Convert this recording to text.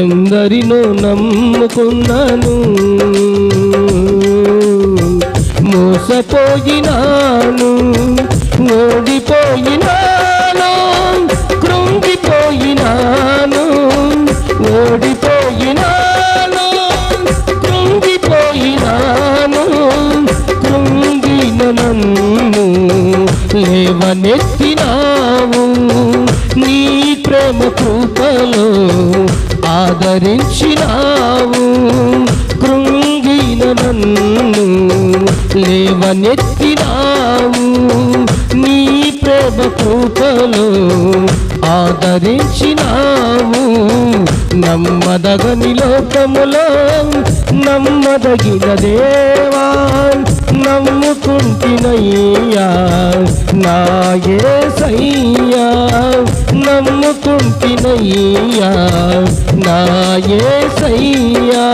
ఎందరినో నమ్ముకున్నాను. మోసపోయినాను ఓడిపోయినాను కృంగిపోయినాను ఓడిపోయినాను కృంగిపోయినాను కృంగిన నన్ను లేవనెత్తినావు. కృపలో ఆదరించినావు. కృంగిన నన్ను లేవనెత్తినావు. నీ ప్రేమ కృపలో ఆదరించినావు. నమ్మదగని లోకములో నమ్మదగిన దేవా నమ్ముకుంటున్నయ్యా నాయే సయ్యా నమ్ముకుంటినయ్యా నాయే సయ్యా